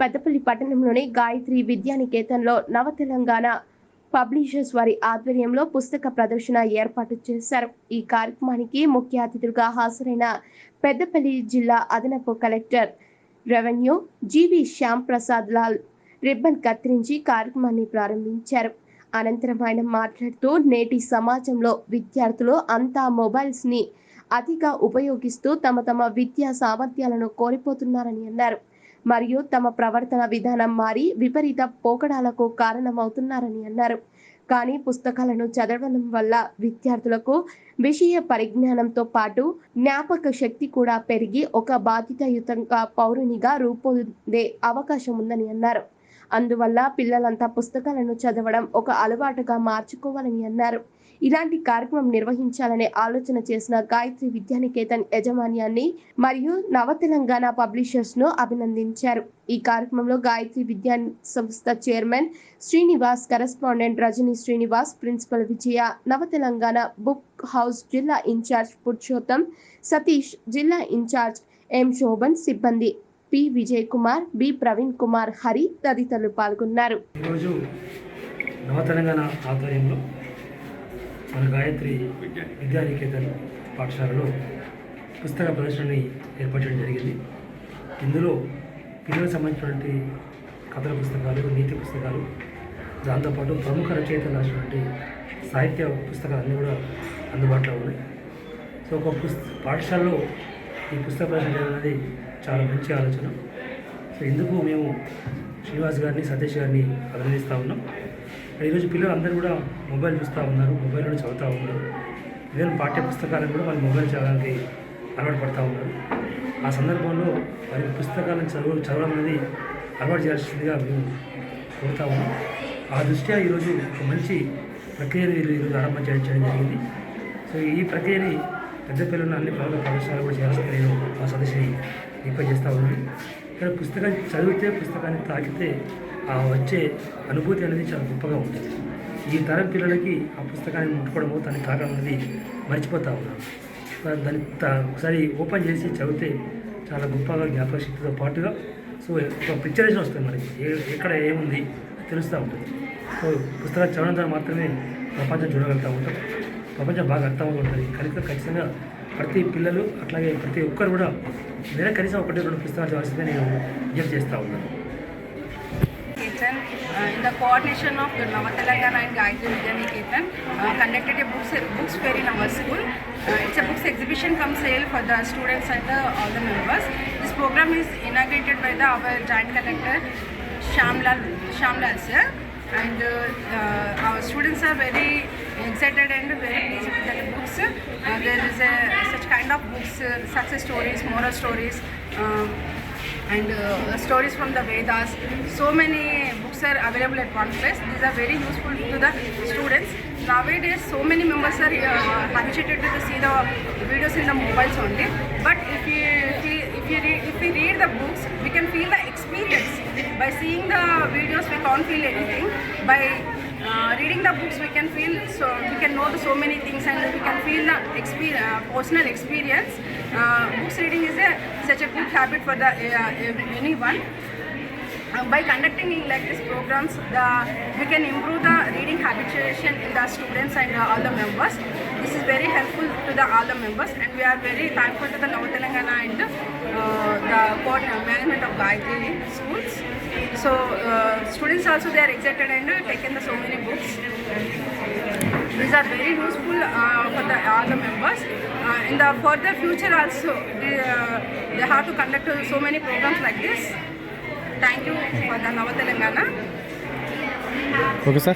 పెద్దపల్లి పట్టణంలోని గాయత్రి విద్యానికేతన్లో నవ తెలంగాణ పబ్లిషర్స్ వారి ఆధ్వర్యంలో పుస్తక ప్రదర్శన ఏర్పాటు చేశారు. ఈ కార్యక్రమానికి ముఖ్య అతిథులుగా హాజరైన పెద్దపల్లి జిల్లా అదనపు collector revenue G V Shyam Prasad Lal ribbon కత్తిరించి కార్యక్రమాన్ని ప్రారంభించారు. అనంతరం ఆయన మాట్లాడుతూ నేటి సమాజంలో విద్యార్థులు అంతా మొబైల్స్ని అతిగా ఉపయోగిస్తూ తమ తమ విద్యా సామర్థ్యాలను కోల్పోతున్నారని అన్నారు. మరియు తమ ప్రవర్తన విధానం మారి విపరీత పోకడాలకు కారణమవుతున్నారని అన్నారు. కానీ పుస్తకాలను చదవడం వల్ల విద్యార్థులకు విషయ పరిజ్ఞానంతో పాటు జ్ఞాపక శక్తి కూడా పెరిగి ఒక బాధ్యతాయుతంగా పౌరునిగా రూపొందే అవకాశం ఉందని అన్నారు. అందువల్ల పిల్లలంతా పుస్తకాలను చదవడం ఒక అలవాటుగా మార్చుకోవాలని అన్నారు. ఇలాంటి కార్యక్రమం నిర్వహించాలనే ఆలోచన చేసిన గాయత్రి విద్యానికేతన్ యాజమాన్యాన్ని మరియు నవ తెలంగాణ పబ్లిషర్స్ను అభినందించారు. ఈ కార్యక్రమంలో గాయత్రి విద్యా సంస్థ chairman Srinivas correspondent Rajani Srinivas principal Vijaya Nava Telangana book house జిల్లా ఇన్ఛార్జ్ పురుషోత్తం సతీష్ జిల్లా ఇన్ఛార్జ్ ఎం శోభన్ సిబ్బంది. పి విజయ్ కుమార్ బి ప్రవీణ్ కుమార్ హరి తదితరులు పాల్గొన్నారు. ఈరోజు నవ తెలంగాణ ఆధ్వర్యంలో మన గాయత్రి విద్యానికేతన్ పాఠశాలలో పుస్తక ప్రదర్శనని ఏర్పరచడం జరిగింది. ఇందులో పిల్లలకు సంబంధించినటువంటి కథల పుస్తకాలు నీతి పుస్తకాలు దాంతోపాటు ప్రముఖ రచయితలు రాసినటువంటి సాహిత్య పుస్తకాలన్నీ కూడా అందుబాటులో ఉన్నాయి. సో ఒక పుస్త పాఠశాలలో ఈ పుస్తక ప్రదర్శన చేయడం అనేది చాలా మంచి ఆలోచన. సో ఇందుకు మేము శ్రీనివాస్ గారిని సతీష్ గారిని అభినందిస్తూ ఉన్నాం. ఈరోజు పిల్లలు అందరూ కూడా మొబైల్ చూస్తూ ఉన్నారు మొబైల్లో చదువుతూ ఉన్నారు. ఈవెన్ పాఠ్య పుస్తకాలను కూడా వాళ్ళు మొబైల్ చదవడానికి అలవాటు పడుతూ ఉన్నారు. ఆ సందర్భంలో వారి పుస్తకాలను చదువు చదవడం అనేది అలవాటు చేయాల్సిందిగా మేము కోరుతా ఉన్నాం. ఆ దృష్ట్యా ఈరోజు ఒక మంచి ప్రక్రియను ఈరోజు ఆరంభం చేయడం జరిగింది. సో ఈ ప్రక్రియని పెద్ద పిల్లలను అన్ని ప్రభుత్వ పాఠశాలలు కూడా చేయాల్సింది నేను ఆ సదస్సుని రిక్వెస్ట్ చేస్తూ ఉన్నాను. ఇక్కడ పుస్తకాన్ని చదివితే పుస్తకాన్ని తాకితే ఆ వచ్చే అనుభూతి అనేది చాలా గొప్పగా ఉంటుంది. ఈ తరం పిల్లలకి ఆ పుస్తకాన్ని ముట్టుకోవడము దాన్ని తాకడం అనేది మర్చిపోతూ ఉన్నాను. దాన్ని ఒకసారి ఓపెన్ చేసి చదివితే చాలా గొప్పగా జ్ఞాపక శక్తితో పాటుగా సో ఒక పిక్చరేషన్ వస్తుంది మనకి. ఏ ఎక్కడ ఏముంది తెలుస్తూ ఉంటుంది. సో పుస్తకాలు చదవడం ద్వారా మాత్రమే ప్రపంచం చూడగలుగుతూ ఉంటాం. ప్రపంచం బాగా అర్థమవుతూ ఉంటుంది కనుక ఖచ్చితంగా ప్రతి పిల్లలు అట్లాగే ప్రతి ఒక్కరు కూడా నెల కనీసం ఒకటి రెండు పుస్తకాలు చదవాల్సిందే నేను విజ్ఞప్తి చేస్తూ ఉన్నాను Ketan, uh, in the coordination of the Nava Telangana and Gayatri Vidya Niketan, uh, conducted a books, books fair in our school. Uh, it's a books exhibition come sale for the students and the, all the members. This program is inaugurated by the our joint collector Shamlal, Shamlal sir. And uh, uh, our students are very excited and very pleased the books. Uh, there is a, such kind of books, uh, success stories, moral stories. Um, and uh, stories from the Vedas. So many books are available at one place. These are very useful to the students. Nowadays, so many members are uh, habituated to see the videos in the mobiles only. But if you if you if you read, if we read the books, we can feel the experience. By seeing the videos, we can't feel anything. By uh, reading the books, we can feel so we can know the so many things and we can feel the experience, uh, personal experience. Uh, books reading is a such a good habit for the uh, anyone. Uh, by conducting like these programs, the, we can improve the reading habituation in the students and uh, all the members. This is very helpful to the all the members, and we are very thankful to the Nava Telangana and uh, the management of Gayatri schools. So uh, students also they are excited and uh, taken the so many books. These are very useful uh, for the, all the members. Uh, in the for the future also, they, uh, they have to conduct uh, so many programs like this. Thank you for the Nava Okay, sir.